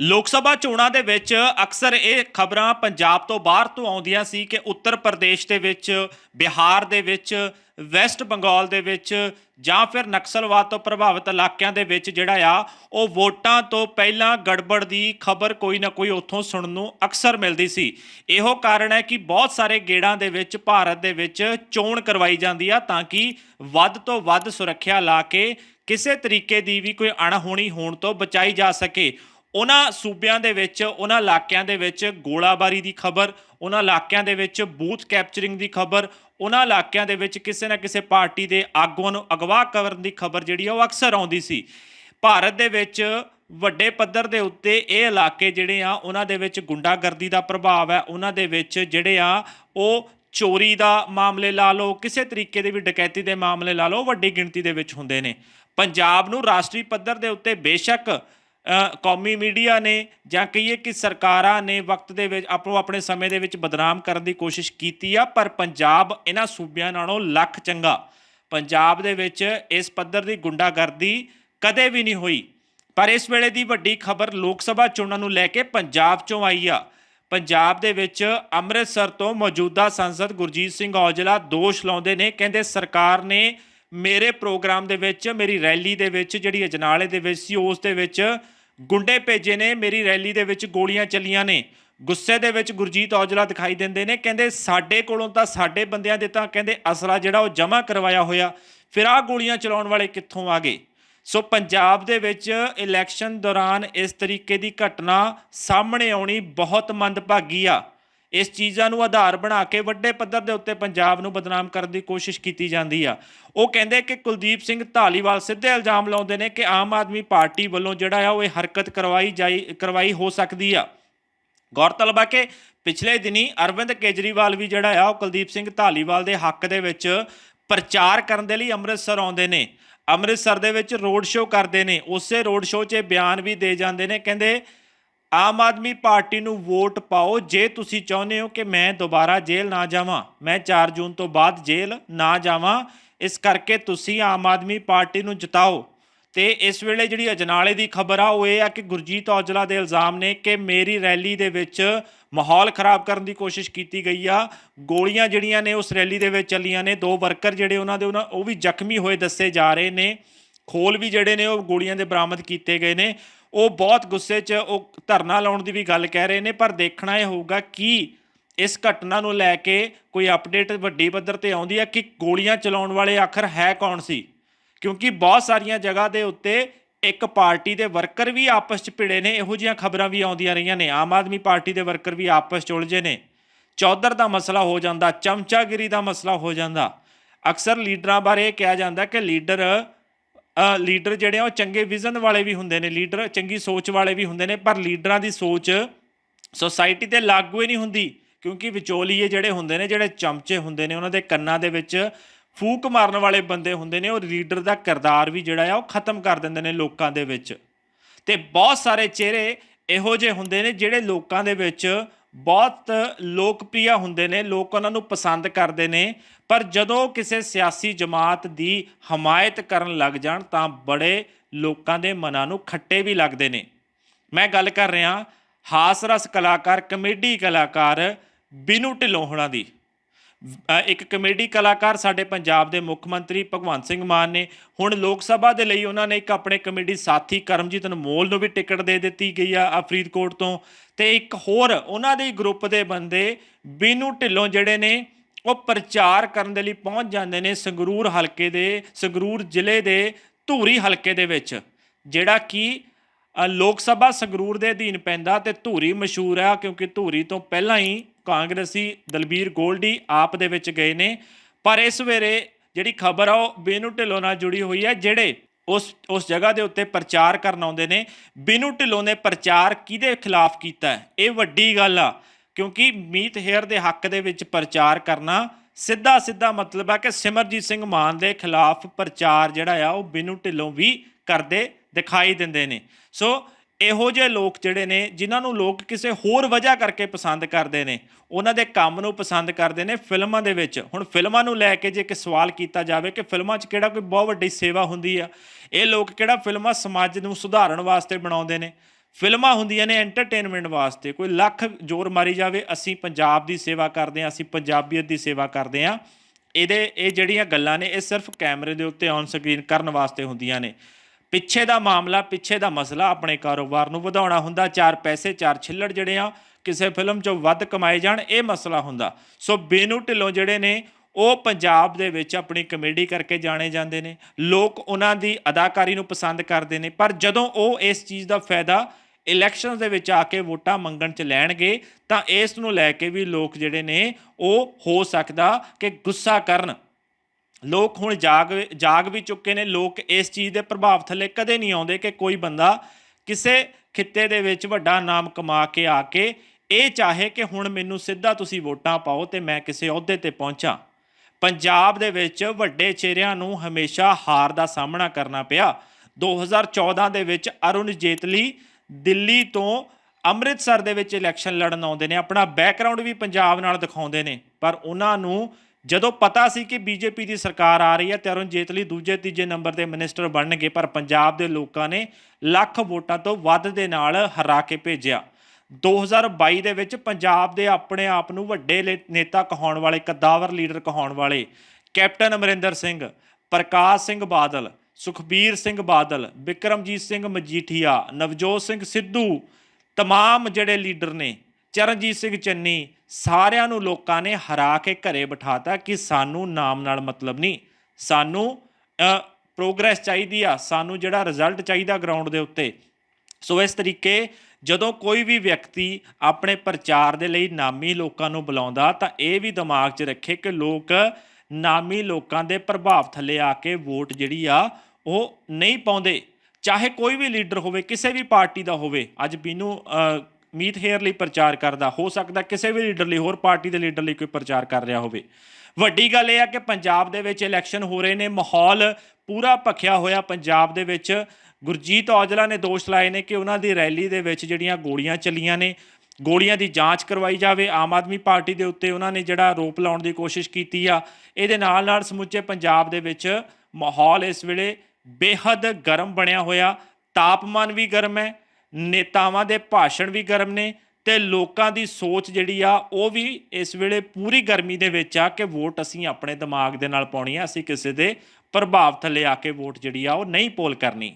ਲੋਕ ਸਭਾ ਚੋਣਾਂ ਦੇ ਵਿੱਚ ਅਕਸਰ ਇਹ ਖਬਰਾਂ ਪੰਜਾਬ ਤੋਂ ਬਾਹਰ ਤੋਂ ਆਉਂਦੀਆਂ ਸੀ ਕਿ ਉੱਤਰ ਪ੍ਰਦੇਸ਼ ਦੇ ਵਿੱਚ, ਬਿਹਾਰ ਦੇ ਵਿੱਚ, ਵੈਸਟ ਬੰਗਾਲ ਦੇ ਵਿੱਚ ਜਾਂ ਫਿਰ ਨਕਸਲਵਾਦ ਤੋਂ ਪ੍ਰਭਾਵਿਤ ਇਲਾਕਿਆਂ ਦੇ ਵਿੱਚ ਜਿਹੜਾ ਆ, ਉਹ ਵੋਟਾਂ ਤੋਂ ਪਹਿਲਾਂ ਗੜਬੜ ਦੀ ਖਬਰ ਕੋਈ ਨਾ ਕੋਈ ਉੱਥੋਂ ਸੁਣਨ ਨੂੰ ਅਕਸਰ ਮਿਲਦੀ ਸੀ। ਇਹੋ ਕਾਰਨ ਹੈ ਕਿ ਬਹੁਤ ਸਾਰੇ ਗੇੜਾਂ ਦੇ ਵਿੱਚ ਭਾਰਤ ਦੇ ਵਿੱਚ ਚੋਣ ਕਰਵਾਈ ਜਾਂਦੀ ਆ ਤਾਂ ਕਿ ਵੱਧ ਤੋਂ ਵੱਧ ਸੁਰੱਖਿਆ ਲਾ ਕੇ ਕਿਸੇ ਤਰੀਕੇ ਦੀ ਵੀ ਕੋਈ ਅਣਹੋਣੀ ਹੋਣ ਤੋਂ ਬਚਾਈ ਜਾ ਸਕੇ। ਉਹਨਾਂ ਸੂਬਿਆਂ ਦੇ ਵਿੱਚ, ਉਹਨਾਂ ਇਲਾਕਿਆਂ ਦੇ ਵਿੱਚ ਗੋਲਾਬਾਰੀ ਦੀ ਖਬਰ, ਉਹਨਾਂ ਇਲਾਕਿਆਂ ਦੇ ਵਿੱਚ ਬੂਥ ਕੈਪਚਰਿੰਗ ਦੀ ਖਬਰ, ਉਹਨਾਂ ਇਲਾਕਿਆਂ ਦੇ ਵਿੱਚ ਕਿਸੇ ਨਾ ਕਿਸੇ ਪਾਰਟੀ ਦੇ ਆਗੂਆਂ ਨੂੰ ਅਗਵਾ ਕਰਨ ਦੀ ਖਬਰ ਜਿਹੜੀ ਆ ਉਹ ਅਕਸਰ ਆਉਂਦੀ ਸੀ। ਭਾਰਤ ਦੇ ਵਿੱਚ ਵੱਡੇ ਪੱਧਰ ਦੇ ਉੱਤੇ ਇਹ ਇਲਾਕੇ ਜਿਹੜੇ ਆ, ਉਹਨਾਂ ਦੇ ਵਿੱਚ ਗੁੰਡਾਗਰਦੀ ਦਾ ਪ੍ਰਭਾਵ ਹੈ, ਉਹਨਾਂ ਦੇ ਵਿੱਚ ਜਿਹੜੇ ਆ, ਉਹ ਚੋਰੀ ਦਾ ਮਾਮਲੇ ਲਾ ਲਓ, ਕਿਸੇ ਤਰੀਕੇ ਦੇ ਵੀ ਡਕੈਤੀ ਦੇ ਮਾਮਲੇ ਲਾ ਲਓ ਵੱਡੀ ਗਿਣਤੀ ਦੇ ਵਿੱਚ ਹੁੰਦੇ ਨੇ। ਪੰਜਾਬ ਨੂੰ ਰਾਸ਼ਟਰੀ ਪੱਧਰ ਦੇ ਉੱਤੇ ਬੇਸ਼ੱਕ ਕੌਮੀ ਮੀਡੀਆ ਨੇ ਜਾਂ ਕਹੀਏ ਕਿ ਸਰਕਾਰਾਂ ਨੇ ਵਕਤ ਦੇ ਵਿੱਚ ਆਪੋ ਆਪਣੇ ਸਮੇਂ ਦੇ ਵਿੱਚ ਬਦਨਾਮ ਕਰਨ ਦੀ ਕੋਸ਼ਿਸ਼ ਕੀਤੀ ਆ, ਪਰ ਪੰਜਾਬ ਇਹਨਾਂ ਸੂਬਿਆਂ ਨਾਲੋਂ ਲੱਖ ਚੰਗਾ। ਪੰਜਾਬ ਦੇ ਵਿੱਚ ਇਸ ਪੱਧਰ ਦੀ ਗੁੰਡਾਗਰਦੀ ਕਦੇ ਵੀ ਨਹੀਂ ਹੋਈ। ਪਰ ਇਸ ਵੇਲੇ ਦੀ ਵੱਡੀ ਖਬਰ ਲੋਕ ਸਭਾ ਚੋਣਾਂ ਨੂੰ ਲੈ ਕੇ ਪੰਜਾਬ ਚੋਂ ਆਈ ਆ। ਪੰਜਾਬ ਦੇ ਵਿੱਚ ਅੰਮ੍ਰਿਤਸਰ ਤੋਂ ਮੌਜੂਦਾ ਸੰਸਦ ਗੁਰਜੀਤ ਸਿੰਘ ਔਜਲਾ ਦੋਸ਼ ਲਾਉਂਦੇ ਨੇ, ਕਹਿੰਦੇ ਸਰਕਾਰ ਨੇ ਮੇਰੇ ਪ੍ਰੋਗਰਾਮ ਦੇ ਵਿੱਚ, ਮੇਰੀ ਰੈਲੀ ਦੇ ਵਿੱਚ, ਜਿਹੜੀ ਅਜਨਾਲੇ ਦੇ ਵਿੱਚ ਸੀ, ਉਸ ਦੇ ਵਿੱਚ ਗੁੰਡੇ ਭੇਜੇ ਨੇ, ਮੇਰੀ ਰੈਲੀ ਦੇ ਵਿੱਚ ਗੋਲੀਆਂ ਚੱਲੀਆਂ ਨੇ। ਗੁੱਸੇ ਦੇ ਵਿੱਚ ਗੁਰਜੀਤ ਔਜਲਾ ਦਿਖਾਈ ਦਿੰਦੇ ਨੇ, ਕਹਿੰਦੇ ਸਾਡੇ ਕੋਲੋਂ ਤਾਂ ਸਾਡੇ ਬੰਦਿਆਂ ਦੇ ਤਾਂ ਕਹਿੰਦੇ ਅਸਲਾ ਜਿਹੜਾ ਉਹ ਜਮ੍ਹਾਂ ਕਰਵਾਇਆ ਹੋਇਆ, ਫਿਰ ਆਹ ਗੋਲੀਆਂ ਚਲਾਉਣ ਵਾਲੇ ਕਿੱਥੋਂ ਆ ਗਏ? ਸੋ ਪੰਜਾਬ ਦੇ ਵਿੱਚ ਇਲੈਕਸ਼ਨ ਦੌਰਾਨ ਇਸ ਤਰੀਕੇ ਦੀ ਘਟਨਾ ਸਾਹਮਣੇ ਆਉਣੀ ਬਹੁਤ ਮੰਦਭਾਗੀ ਆ। ਇਸ ਚੀਜ਼ਾਂ ਨੂੰ ਆਧਾਰ ਬਣਾ ਕੇ ਵੱਡੇ ਪੱਧਰ ਦੇ ਉੱਤੇ ਪੰਜਾਬ ਨੂੰ ਬਦਨਾਮ ਕਰਨ ਦੀ ਕੋਸ਼ਿਸ਼ ਕੀਤੀ ਜਾਂਦੀ ਆ। ਉਹ ਕਹਿੰਦੇ ਕਿ ਕੁਲਦੀਪ ਸਿੰਘ ਢਾਲੀਵਾਲ ਸਿੱਧੇ ਇਲਜ਼ਾਮ ਲਾਉਂਦੇ ਨੇ ਕਿ ਆਮ ਆਦਮੀ ਪਾਰਟੀ ਵੱਲੋਂ ਜਿਹੜਾ ਆ ਉਹ ਇਹ ਹਰਕਤ ਕਰਵਾਈ ਜਾਈ, ਕਰਵਾਈ ਹੋ ਸਕਦੀ ਆ। ਗੌਰਤਲਬ ਹੈ ਕਿ ਪਿਛਲੇ ਦਿਨੀ ਅਰਵਿੰਦ ਕੇਜਰੀਵਾਲ ਵੀ ਜਿਹੜਾ ਆ ਉਹ ਕੁਲਦੀਪ ਸਿੰਘ ਢਾਲੀਵਾਲ ਦੇ ਹੱਕ ਦੇ ਵਿੱਚ ਪ੍ਰਚਾਰ ਕਰਨ ਦੇ ਲਈ ਅੰਮ੍ਰਿਤਸਰ ਆਉਂਦੇ ਨੇ। ਅੰਮ੍ਰਿਤਸਰ ਦੇ ਵਿੱਚ ਰੋਡ ਸ਼ੋਅ ਕਰਦੇ ਨੇ। ਉਸੇ ਰੋਡ ਸ਼ੋਅ 'ਚ ਬਿਆਨ ਵੀ ਦੇ ਜਾਂਦੇ ਨੇ। ਕਹਿੰਦੇ ਆਮ ਆਦਮੀ ਪਾਰਟੀ ਨੂੰ ਵੋਟ ਪਾਓ, ਜੇ ਤੁਸੀਂ ਚਾਹੁੰਦੇ ਹੋ ਕਿ ਮੈਂ ਦੁਬਾਰਾ ਜੇਲ੍ਹ ਨਾ ਜਾਵਾਂ, ਮੈਂ 4 ਜੂਨ ਤੋਂ ਬਾਅਦ ਜੇਲ੍ਹ ਨਾ ਜਾਵਾਂ, ਇਸ ਕਰਕੇ ਤੁਸੀਂ ਆਮ ਆਦਮੀ ਪਾਰਟੀ ਨੂੰ ਜਿਤਾਓ। ਤੇ ਇਸ ਵੇਲੇ ਜਿਹੜੀ ਅਜਨਾਲੇ ਦੀ ਖਬਰ ਆ, ਉਹ ਇਹ ਆ ਕਿ ਗੁਰਜੀਤ ਔਜਲਾ ਦੇ ਇਲਜ਼ਾਮ ਨੇ ਕਿ ਮੇਰੀ ਰੈਲੀ ਦੇ ਵਿੱਚ ਮਾਹੌਲ ਖਰਾਬ ਕਰਨ ਦੀ ਕੋਸ਼ਿਸ਼ ਕੀਤੀ ਗਈ ਆ। ਗੋਲੀਆਂ ਜਿਹੜੀਆਂ ਨੇ, ਉਸ ਰੈਲੀ ਦੇ ਵਿੱਚ ਚੱਲੀਆਂ ਨੇ, ਦੋ ਵਰਕਰ ਜਿਹੜੇ ਉਹਨਾਂ ਦੇ, ਉਹਨਾਂ, ਉਹ ਵੀ ਜ਼ਖਮੀ ਹੋਏ ਦੱਸੇ ਜਾ ਰਹੇ ਨੇ। ਖੋਲ ਵੀ ਜਿਹੜੇ ਨੇ, ਉਹ ਗੋਲੀਆਂ ਦੇ ਬਰਾਮਦ ਕੀਤੇ ਗਏ ਨੇ। ਉਹ ਬਹੁਤ ਗੁੱਸੇ 'ਚ ਉਹ ਧਰਨਾ ਲਾਉਣ ਦੀ ਵੀ ਗੱਲ ਕਹਿ ਰਹੇ ਨੇ, ਪਰ ਦੇਖਣਾ ਇਹ ਹੋਊਗਾ ਕਿ ਇਸ ਘਟਨਾ ਨੂੰ ਲੈ ਕੇ ਕੋਈ ਅਪਡੇਟ ਵੱਡੀ ਪੱਧਰ ਤੇ ਆਉਂਦੀ ਹੈ ਕਿ ਗੋਲੀਆਂ ਚਲਾਉਣ ਵਾਲੇ ਆਖਰ ਹੈ ਕੌਣ ਸੀ? ਕਿਉਂਕਿ ਬਹੁਤ ਸਾਰੀਆਂ ਜਗ੍ਹਾ ਦੇ ਉੱਤੇ ਇੱਕ ਪਾਰਟੀ ਦੇ ਵਰਕਰ ਵੀ ਆਪਸ 'ਚ ਭਿੜੇ ਨੇ, ਇਹੋ ਜਿਹੀਆਂ ਖਬਰਾਂ ਵੀ ਆਉਂਦੀਆਂ ਰਹੀਆਂ ਨੇ। ਆਮ ਆਦਮੀ ਪਾਰਟੀ ਦੇ ਵਰਕਰ ਵੀ ਆਪਸ 'ਚ ਉਲਝੇ ਨੇ। ਚੌਧਰ ਦਾ ਮਸਲਾ ਹੋ ਜਾਂਦਾ, ਚਮਚਾਗਿਰੀ ਦਾ ਮਸਲਾ ਹੋ ਜਾਂਦਾ। ਅਕਸਰ ਲੀਡਰਾਂ ਬਾਰੇ ਇਹ ਕਿਹਾ ਜਾਂਦਾ ਕਿ ਲੀਡਰ ਲੀਡਰ ਜਿਹੜੇ ਆ, ਉਹ ਚੰਗੇ ਵਿਜ਼ਨ ਵਾਲੇ ਵੀ ਹੁੰਦੇ ਨੇ ਲੀਡਰ, ਚੰਗੀ ਸੋਚ ਵਾਲੇ ਵੀ ਹੁੰਦੇ ਨੇ, ਪਰ ਲੀਡਰਾਂ ਦੀ ਸੋਚ ਸੋਸਾਇਟੀ ਤੇ ਲਾਗੂ ਹੀ ਨਹੀਂ ਹੁੰਦੀ, ਕਿਉਂਕਿ ਵਿਚੋਲੀਏ ਜਿਹੜੇ ਹੁੰਦੇ ਨੇ, ਜਿਹੜੇ ਚਮਚੇ ਹੁੰਦੇ ਨੇ, ਉਹਨਾਂ ਦੇ ਕੰਨਾਂ ਦੇ ਵਿੱਚ ਫੂਕ ਮਾਰਨ ਵਾਲੇ ਬੰਦੇ ਹੁੰਦੇ ਨੇ, ਉਹ ਲੀਡਰ ਦਾ ਕਿਰਦਾਰ ਵੀ ਜਿਹੜਾ ਆ, ਉਹ ਖਤਮ ਕਰ ਦਿੰਦੇ ਨੇ ਲੋਕਾਂ ਦੇ ਵਿੱਚ। ਤੇ ਬਹੁਤ ਸਾਰੇ ਚਿਹਰੇ ਇਹੋ ਜਿਹੇ ਹੁੰਦੇ ਨੇ, ਜਿਹੜੇ ਲੋਕਾਂ ਦੇ ਵਿੱਚ ਬਹੁਤ ਲੋਕਪ੍ਰਿਯ ਹੁੰਦੇ ਨੇ, ਲੋਕ ਉਹਨਾਂ ਨੂੰ ਪਸੰਦ ਕਰਦੇ ਨੇ, ਪਰ ਜਦੋਂ ਕਿਸੇ ਸਿਆਸੀ ਜਮਾਤ ਦੀ ਹਮਾਇਤ ਕਰਨ ਲੱਗ ਜਾਣ, ਤਾਂ ਬੜੇ ਲੋਕਾਂ ਦੇ ਮਨਾਂ ਨੂੰ ਖੱਟੇ ਵੀ ਲੱਗਦੇ ਨੇ। ਮੈਂ ਗੱਲ ਕਰ ਰਿਹਾ ਹਾਸ ਰਸ ਕਲਾਕਾਰ, ਕਮੇਡੀ ਕਲਾਕਾਰ ਬਿਨੂ ਢਿੱਲੋਂ ਹੋਣਾ ਦੀ। ਇੱਕ ਕਮੇਡੀ ਕਲਾਕਾਰ ਸਾਡੇ ਪੰਜਾਬ ਦੇ ਮੁੱਖ ਮੰਤਰੀ ਭਗਵੰਤ ਸਿੰਘ ਮਾਨ ਨੇ ਹੁਣ ਲੋਕ ਸਭਾ ਦੇ ਲਈ ਉਹਨਾਂ ਨੇ ਇੱਕ ਆਪਣੇ ਕਮੇਡੀ ਸਾਥੀ ਕਰਮਜੀਤ ਅਨਮੋਲ ਨੂੰ ਵੀ ਟਿਕਟ ਦੇ ਦਿੱਤੀ ਗਈ ਆ ਆ ਫਰੀਦਕੋਟ ਤੋਂ। ਤੇ ਇੱਕ ਹੋਰ ਉਹਨਾਂ ਦੇ ਗਰੁੱਪ ਦੇ ਬੰਦੇ ਬੀਨੂ ਢਿੱਲੋਂ ਜਿਹੜੇ ਨੇ, ਉਹ ਪ੍ਰਚਾਰ ਕਰਨ ਦੇ ਲਈ ਪਹੁੰਚ ਜਾਂਦੇ ਨੇ ਸੰਗਰੂਰ ਹਲਕੇ ਦੇ, ਸੰਗਰੂਰ ਜ਼ਿਲ੍ਹੇ ਦੇ ਧੂਰੀ ਹਲਕੇ ਦੇ ਵਿੱਚ, ਜਿਹੜਾ ਕਿ ਲੋਕ ਸਭਾ ਸੰਗਰੂਰ ਦੇ ਅਧੀਨ ਪੈਂਦਾ ਤੇ ਧੂਰੀ ਮਸ਼ਹੂਰ ਆ, ਕਿਉਂਕਿ ਧੂਰੀ ਤੋਂ ਪਹਿਲਾਂ ਹੀ ਕਾਂਗਰਸੀ ਦਲਬੀਰ ਗੋਲਡੀ ਆਪ ਦੇ ਵਿੱਚ ਗਏ ਨੇ। ਪਰ ਇਸ ਵੇਲੇ ਜਿਹੜੀ ਖਬਰ ਆ, ਉਹ ਬੀਨੂ ਢਿੱਲੋਂ ਨਾਲ ਜੁੜੀ ਹੋਈ ਹੈ ਜਿਹੜੇ ਉਸ ਉਸ ਜਗ੍ਹਾ ਦੇ ਉੱਤੇ ਪ੍ਰਚਾਰ ਕਰਨ ਆਉਂਦੇ ਨੇ। ਬੀਨੂ ਢਿੱਲੋਂ ਨੇ ਪ੍ਰਚਾਰ ਕਿਹਦੇ ਖਿਲਾਫ ਕੀਤਾ? ਹੈ ਇਹ ਵੱਡੀ ਗੱਲ ਆ, ਕਿਉਂਕਿ ਮੀਤ ਹੇਅਰ ਦੇ ਹੱਕ ਦੇ ਵਿੱਚ ਪ੍ਰਚਾਰ ਕਰਨਾ ਸਿੱਧਾ ਸਿੱਧਾ ਮਤਲਬ ਆ ਕਿ ਸਿਮਰਜੀਤ ਸਿੰਘ ਮਾਨ ਦੇ ਖਿਲਾਫ ਪ੍ਰਚਾਰ ਜਿਹੜਾ ਆ, ਉਹ ਬਿਨੂ ਢਿੱਲੋਂ ਵੀ ਕਰਦੇ ਦਿਖਾਈ ਦਿੰਦੇ ਨੇ। ਸੋ ਇਹੋ ਜਿਹੇ ਲੋਕ ਜਿਹੜੇ ਨੇ, ਜਿਨ੍ਹਾਂ ਨੂੰ ਲੋਕ ਕਿਸੇ ਹੋਰ ਵਜ੍ਹਾ ਕਰਕੇ ਪਸੰਦ ਕਰਦੇ ਨੇ, ਉਹਨਾਂ ਦੇ ਕੰਮ ਨੂੰ ਪਸੰਦ ਕਰਦੇ ਨੇ ਫਿਲਮਾਂ ਦੇ ਵਿੱਚ। ਹੁਣ ਫਿਲਮਾਂ ਨੂੰ ਲੈ ਕੇ ਜੇ ਇੱਕ ਸਵਾਲ ਕੀਤਾ ਜਾਵੇ ਕਿ ਫਿਲਮਾਂ 'ਚ ਕਿਹੜਾ ਕੋਈ ਬਹੁਤ ਵੱਡੀ ਸੇਵਾ ਹੁੰਦੀ ਆ, ਇਹ ਲੋਕ ਕਿਹੜਾ ਫਿਲਮਾਂ ਸਮਾਜ ਨੂੰ ਸੁਧਾਰਨ ਵਾਸਤੇ ਬਣਾਉਂਦੇ ਨੇ? ਫਿਲਮਾਂ ਹੁੰਦੀਆਂ ਨੇ ਐਂਟਰਟੇਨਮੈਂਟ ਵਾਸਤੇ। ਕੋਈ ਲੱਖ ਜ਼ੋਰ ਮਾਰੀ ਜਾਵੇ, ਅਸੀਂ ਪੰਜਾਬ ਦੀ ਸੇਵਾ ਕਰਦੇ ਹਾਂ, ਅਸੀਂ ਪੰਜਾਬੀਅਤ ਦੀ ਸੇਵਾ ਕਰਦੇ ਹਾਂ। ਇਹਦੇ, ਇਹ ਜਿਹੜੀਆਂ ਗੱਲਾਂ ਨੇ, ਇਹ ਸਿਰਫ ਕੈਮਰੇ ਦੇ ਉੱਤੇ ਔਨ ਸਕਰੀਨ ਕਰਨ ਵਾਸਤੇ ਹੁੰਦੀਆਂ ਨੇ। ਪਿੱਛੇ ਦਾ ਮਾਮਲਾ, ਪਿੱਛੇ ਦਾ ਮਸਲਾ ਆਪਣੇ ਕਾਰੋਬਾਰ ਨੂੰ ਵਧਾਉਣਾ ਹੁੰਦਾ। ਚਾਰ ਪੈਸੇ, ਚਾਰ ਛਿੱਲੜ ਜਿਹੜੇ ਆ, ਕਿਸੇ ਫਿਲਮ 'ਚੋਂ ਵੱਧ ਕਮਾਏ ਜਾਣ, ਇਹ ਮਸਲਾ ਹੁੰਦਾ। ਸੋ ਬੇਨੂ ਢਿੱਲੋਂ ਜਿਹੜੇ ਨੇ, ਉਹ ਪੰਜਾਬ ਦੇ ਵਿੱਚ ਆਪਣੀ ਕਮੇਡੀ ਕਰਕੇ ਜਾਣੇ ਜਾਂਦੇ ਨੇ। ਲੋਕ ਉਹਨਾਂ ਦੀ ਅਦਾਕਾਰੀ ਨੂੰ ਪਸੰਦ ਕਰਦੇ ਨੇ। ਪਰ ਜਦੋਂ ਉਹ ਇਸ ਚੀਜ਼ ਦਾ ਫਾਇਦਾ ਇਲੈਕਸ਼ਨਸ ਦੇ ਵਿੱਚ ਆ ਕੇ ਵੋਟਾਂ ਮੰਗਣ ਚ ਲੈਣਗੇ, ਤਾਂ ਇਸ ਨੂੰ ਲੈ ਕੇ ਵੀ ਲੋਕ ਜਿਹੜੇ ਨੇ, ਉਹ ਹੋ ਸਕਦਾ ਕਿ ਗੁੱਸਾ ਕਰਨ। ਲੋਕ ਹੁਣ ਜਾਗ ਜਾਗ ਵੀ ਚੁੱਕੇ ਨੇ। ਲੋਕ ਇਸ ਚੀਜ਼ ਦੇ ਪ੍ਰਭਾਵ ਥੱਲੇ ਕਦੇ ਨਹੀਂ ਆਉਂਦੇ ਕਿ ਕੋਈ ਬੰਦਾ ਕਿਸੇ ਖਿੱਤੇ ਦੇ ਵਿੱਚ ਵੱਡਾ ਨਾਮ ਕਮਾ ਕੇ ਆ ਕੇ ਇਹ ਚਾਹੇ ਕਿ ਹੁਣ ਮੈਨੂੰ ਸਿੱਧਾ ਤੁਸੀਂ ਵੋਟਾਂ ਪਾਓ ਤੇ ਮੈਂ ਕਿਸੇ ਅਹੁਦੇ ਤੇ ਪਹੁੰਚਾਂ। ਪੰਜਾਬ ਦੇ ਵਿੱਚ ਵੱਡੇ ਚਿਹਰਿਆਂ ਨੂੰ ਹਮੇਸ਼ਾ ਹਾਰ ਦਾ ਸਾਹਮਣਾ ਕਰਨਾ ਪਿਆ। 2014 ਦੇ ਵਿੱਚ ਅਰੁਣ ਜੇਤਲੀ ਦਿੱਲੀ ਤੋਂ ਅੰਮ੍ਰਿਤਸਰ ਦੇ ਵਿੱਚ ਇਲੈਕਸ਼ਨ ਲੜਨ ਆਉਂਦੇ ਨੇ। ਆਪਣਾ ਬੈਕਗ੍ਰਾਉਂਡ ਵੀ ਪੰਜਾਬ ਨਾਲ ਦਿਖਾਉਂਦੇ ਨੇ। ਪਰ ਉਹਨਾਂ ਨੂੰ ਜਦੋਂ ਪਤਾ ਸੀ ਕਿ ਬੀਜੇਪੀ ਦੀ ਸਰਕਾਰ ਆ ਰਹੀ ਹੈ ਤੇ ਅਰੁਣ ਜੇਤਲੀ ਦੂਜੇ ਤੀਜੇ ਨੰਬਰ ਦੇ ਮਿਨਿਸਟਰ ਬਣਨਗੇ, ਪਰ ਪੰਜਾਬ ਦੇ ਲੋਕਾਂ ਨੇ ਲੱਖ ਵੋਟਾਂ ਤੋਂ ਵੱਧ ਦੇ ਨਾਲ ਹਰਾ ਕੇ ਭੇਜਿਆ। 2022 ਦੇ ਵਿੱਚ ਪੰਜਾਬ ਦੇ ਆਪਣੇ ਆਪ ਨੂੰ ਵੱਡੇ ਲੇ- ਨੇਤਾ ਕਹਾਉਣ ਵਾਲੇ, ਕਦਾਵਰ ਲੀਡਰ ਕਹਾਉਣ ਵਾਲੇ ਕੈਪਟਨ ਅਮਰਿੰਦਰ ਸਿੰਘ, ਪ੍ਰਕਾਸ਼ ਸਿੰਘ ਬਾਦਲ, ਸੁਖਬੀਰ ਸਿੰਘ ਬਾਦਲ, ਬਿਕਰਮਜੀਤ ਸਿੰਘ ਮਜੀਠੀਆ, ਨਵਜੋਤ ਸਿੰਘ ਸਿੱਧੂ, ਤਮਾਮ ਜਿਹੜੇ ਲੀਡਰ ਨੇ ਚਰਨਜੀਤ ਸਿੰਘ ਚੰਨੀ ਸਾਰਿਆਂ ਨੂੰ ਲੋਕਾਂ ਨੇ ਹਰਾ ਕੇ ਘਰੇ ਬਿਠਾਤਾ ਕਿ ਸਾਨੂੰ ਨਾਮ ਨਾਲ ਮਤਲਬ ਨਹੀਂ। ਸਾਨੂੰ ਪ੍ਰੋਗਰੈਸ ਚਾਹੀਦੀ ਆ। ਸਾਨੂੰ ਜਿਹੜਾ ਰਿਜ਼ਲਟ ਚਾਹੀਦਾ ਗਰਾਊਂਡ ਦੇ ਉੱਤੇ। ਸੋ ਇਸ ਤਰੀਕੇ ਜਦੋਂ ਕੋਈ ਵੀ ਵਿਅਕਤੀ ਆਪਣੇ ਪ੍ਰਚਾਰ ਦੇ ਲਈ ਨਾਮੀ ਲੋਕਾਂ ਨੂੰ ਬੁਲਾਉਂਦਾ ਤਾਂ ਇਹ ਵੀ ਦਿਮਾਗ 'ਚ ਰੱਖੇ ਕਿ ਲੋਕ ਨਾਮੀ ਲੋਕਾਂ ਦੇ ਪ੍ਰਭਾਵ ਥੱਲੇ ਆ ਕੇ ਵੋਟ ਜਿਹੜੀ ਆ ਉਹ ਨਹੀਂ ਪਾਉਂਦੇ। ਚਾਹੇ ਕੋਈ ਵੀ ਲੀਡਰ ਹੋਵੇ, ਕਿਸੇ ਵੀ ਪਾਰਟੀ ਦਾ ਹੋਵੇ, ਅੱਜ ਬੀਨੂ ਮੀਤ ਹੇਅਰ ਲਈ ਪ੍ਰਚਾਰ ਕਰਦਾ। ਹੋ ਸਕਦਾ ਕਿਸੇ ਵੀ ਲੀਡਰ ਲਈ, ਹੋਰ ਪਾਰਟੀ ਦੇ ਲੀਡਰ ਲਈ ਕੋਈ ਪ੍ਰਚਾਰ ਕਰ ਰਿਹਾ ਹੋਵੇ। ਵੱਡੀ ਗੱਲ ਇਹ ਆ ਕਿ ਪੰਜਾਬ ਦੇ ਵਿੱਚ ਇਲੈਕਸ਼ਨ ਹੋ ਰਹੇ ਨੇ, ਮਾਹੌਲ ਪੂਰਾ ਭਖਿਆ ਹੋਇਆ ਪੰਜਾਬ ਦੇ ਵਿੱਚ। ਗੁਰਜੀਤ ਔਜਲਾ ਨੇ ਦੋਸ਼ ਲਾਏ ਨੇ ਕਿ ਉਹਨਾਂ ਦੀ ਰੈਲੀ ਦੇ ਵਿੱਚ ਜਿਹੜੀਆਂ ਗੋਲੀਆਂ ਚੱਲੀਆਂ ਨੇ, ਗੋਲੀਆਂ ਦੀ ਜਾਂਚ ਕਰਵਾਈ ਜਾਵੇ। ਆਮ ਆਦਮੀ ਪਾਰਟੀ ਦੇ ਉੱਤੇ ਉਹਨਾਂ ਨੇ ਜਿਹੜਾ ਆਰੋਪ ਲਾਉਣ ਦੀ ਕੋਸ਼ਿਸ਼ ਕੀਤੀ ਆ, ਇਹਦੇ ਨਾਲ ਨਾਲ ਸਮੁੱਚੇ ਪੰਜਾਬ ਦੇ ਵਿੱਚ ਮਾਹੌਲ ਇਸ ਵੇਲੇ ਬੇਹੱਦ ਗਰਮ ਬਣਿਆ ਹੋਇਆ। ਤਾਪਮਾਨ ਵੀ ਗਰਮ ਹੈ। ਨੇਤਾਵਾਂ ਦੇ ਭਾਸ਼ਣ ਵੀ ਗਰਮ ਨੇ ਤੇ ਲੋਕਾਂ ਦੀ ਸੋਚ ਜਿਹੜੀ ਆ, ਉਹ ਵੀ ਇਸ ਵੇਲੇ ਪੂਰੀ ਗਰਮੀ ਦੇ ਵਿੱਚ ਆ ਕਿ ਵੋਟ ਅਸੀਂ ਆਪਣੇ ਦਿਮਾਗ ਦੇ ਨਾਲ ਪਾਉਣੀ ਆ, ਅਸੀਂ ਕਿਸੇ ਦੇ ਪ੍ਰਭਾਵ ਥੱਲੇ ਆ ਕੇ ਵੋਟ ਜਿਹੜੀ ਆ, ਉਹ ਨਹੀਂ ਪੋਲ ਕਰਨੀ।